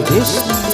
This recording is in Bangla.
কৃষ্ণ হরে